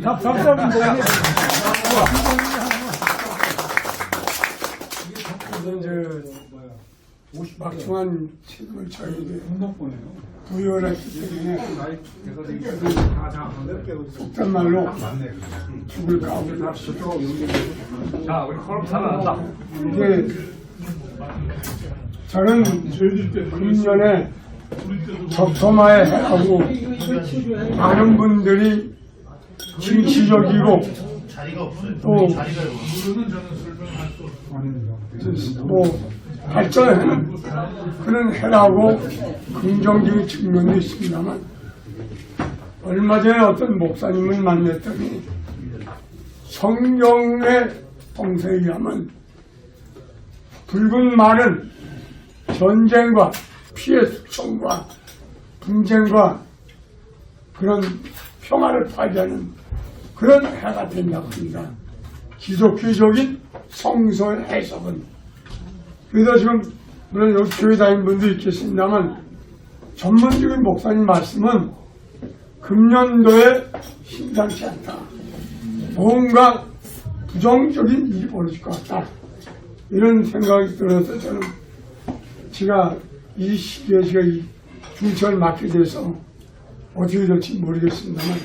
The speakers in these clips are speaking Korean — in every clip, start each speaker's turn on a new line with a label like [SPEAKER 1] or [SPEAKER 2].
[SPEAKER 1] 답답합니다. 이제 막중한 책임을 저에게 부여했기 때문에 속된 말로 죽을 각오를 합시다.
[SPEAKER 2] 자, 우리 코럼 살아난다.
[SPEAKER 1] 이게 저는 금년에 적토마에 해하고 많은 분들이 진취적이고 또뭐 발전하는 그런 해라고 긍정적인 측면도 있습니다만 얼마 전에 어떤 목사님을 만났더니 성경의 의하면 붉은 말은 전쟁과 피해 숙성과 분쟁과 그런 평화를 파괴하는 그런 해가 된다고 합니다. 기독교적인 성서 해석은 그래서 지금 물론 여기 교회 다니는 분도 있겠습니다만 전문적인 목사님 말씀은 금년도에 심상치 않다. 뭔가 부정적인 일이 벌어질 것 같다. 이런 생각이 들어서 저는 제가 이 제가 이 중철 맡게 돼서 어떻게 될지 모르겠습니다만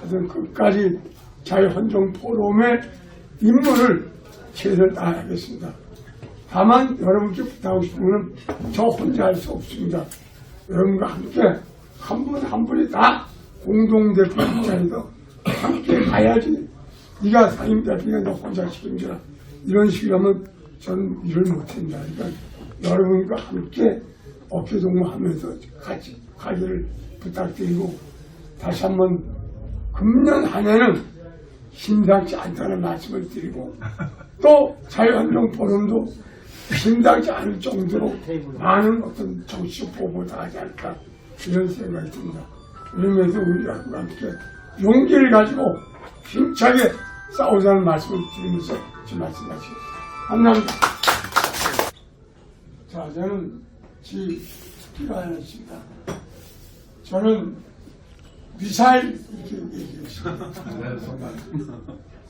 [SPEAKER 1] 하여튼 끝까지 자유헌정 포럼의 임무를 최선을 다하겠습니다. 다만 여러분께 부탁하고 싶은 것은 저 혼자 할 수 없습니다. 여러분과 함께 한 분한 분이 다 공동대표 입장에서 함께 가야지 네가 상임 대표가 너 혼자 책임져라 이런 식이라면 저는 일을 못합니다. 그러니까 여러분과 함께 어깨동무하면서 같이 가기를 부탁드리고 다시 한번 금년 한 해는 심상치 않다는 말씀을 드리고 또 자유한정 포럼도 심상치 않을 정도로 많은 어떤 정치적 보고를 하지 않을까 이런 생각이 듭니다. 이러면서 우리 여러분과 함께 용기를 가지고 힘차게 싸우자는 말씀을 드리면서 제 말씀 마치겠습니다. 감사합니다. 자, 저는 지 기관이었습니다. 저는 미사일 이렇게 얘기했습니다.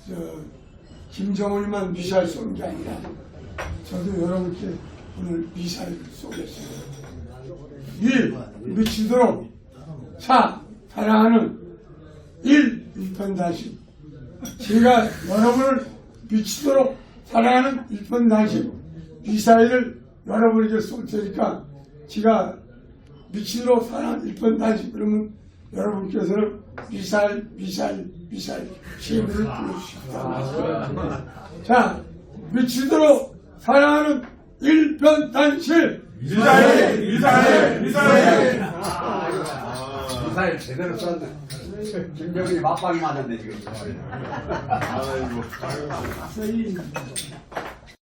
[SPEAKER 1] 저 김정은이만 미사일 쏘는 게 아니라 저도 여러분께 오늘 미사일을 쏘겠습니다. 일 미치도록 사 사랑하는 일 일편 다시 제가 여러분을 미치도록 사랑하는 일편 다시 미사일을 여러분에게 쏠 테니까 제가 미치도록 사랑하는 일편 다시 그러면 여러분께서는 미사일 미사일 미사일 시민을 부르십니다. 자 미치도록 사랑하는 일편단실
[SPEAKER 2] 미사일, 미사일, 미사일. 미사일 제대로 쐈네.
[SPEAKER 3] 김정일이 맞방이 맞았네 지금.
[SPEAKER 1] 있도록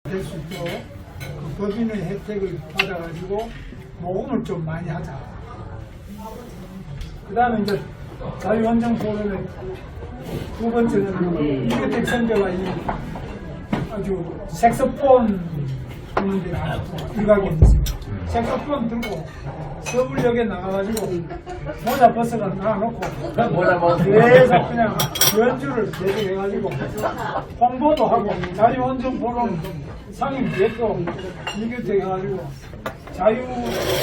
[SPEAKER 1] 그 법인의 혜택을 받아가지고 모금을 좀 많이 하자. 그 다음에 이제 자유원정 포럼의 두 번째는 이계택 선배가 이 아주 색소폰 하는 데 일각에 있습니다. 색소폰 들고 서울역에 나가가지고 모자
[SPEAKER 2] 모자 벗어.
[SPEAKER 1] 계속 그냥 연주를 계속 해가지고 홍보도 하고 자유원정 포럼 상임 대표 이렇게 해가지고 자유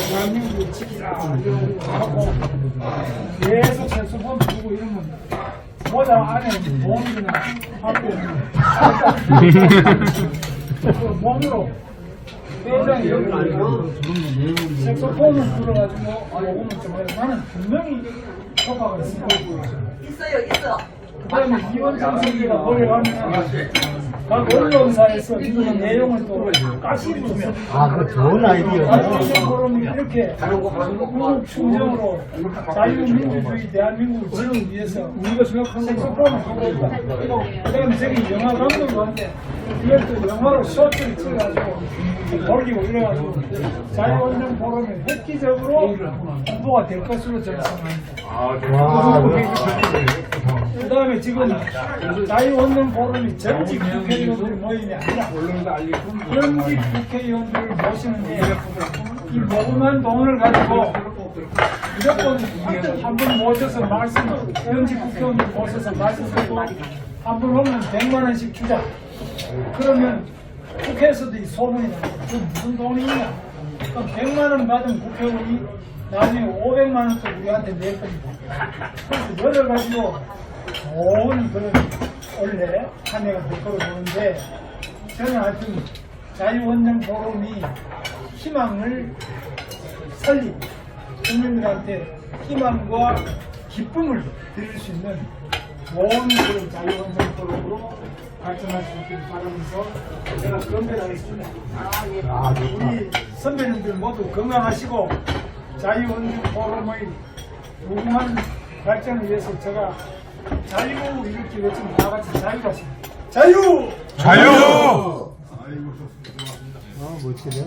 [SPEAKER 1] 대한민국 지키라 하고 계속 색소폰 부르고 이러면 모자 안에 앞에 그 몸으로 회장이 여기 색소폰을 불어가지고 녹음을 좀 해요. 나는 분명히 효과가 있을 거고
[SPEAKER 4] 있어요, 있어.
[SPEAKER 1] 그다음에 이원장 선생가 뭘 하면 각 언론사에서 이런 내용을 또 까시고
[SPEAKER 5] 아, 그 좋은 아이디어다.
[SPEAKER 1] 이렇게 한국 충정으로 자유민주주의 대한민국을 지키기 위해서 우리가 생각한 색소폰을 하고 있다. 그다음에 저기 영화 감독한테 이걸 또 영화로 쇼트를 찍어가지고 돌리고 이래가지고 자유원정 포럼이 획기적으로 홍보가 될 것으로 저는 생각합니다.
[SPEAKER 5] 와,
[SPEAKER 1] 그 다음에 지금 자유원정 포럼이 전직 국회 의원들 모임이 아니라 전직 국회의원들을 모시는
[SPEAKER 4] 게이 모금한 돈을 가지고 무조건 한분 모셔서 말씀, 현직 국회의원 모셔서 말씀하고 한분 오면 100만 원씩 주자. 그러면 국회에서도 이 소문이 나요. 그 무슨 돈이냐? 그럼 100만 원 받은 국회의원이 나중에 500만 원도 우리한테 낼 겁니다. 그래서 가지로 좋은 그런 원래 한 해가 될 거로 보는데 저는 하여튼 자유원정 포럼이 희망을 살리고 국민들한테 희망과 기쁨을 드릴 수 있는 좋은 그런 자유원정 포럼으로 발전할 수 있기를 바라면서 제가 건배하겠습니다.
[SPEAKER 5] 아, 좋다.
[SPEAKER 4] 우리 선배님들 모두 건강하시고 자유원정 포럼의 무궁한 발전을 위해서 제가 자유 이렇게 외치면 다 같이 자유하십니다. 자유!
[SPEAKER 6] 자유!
[SPEAKER 5] 아, 멋지네.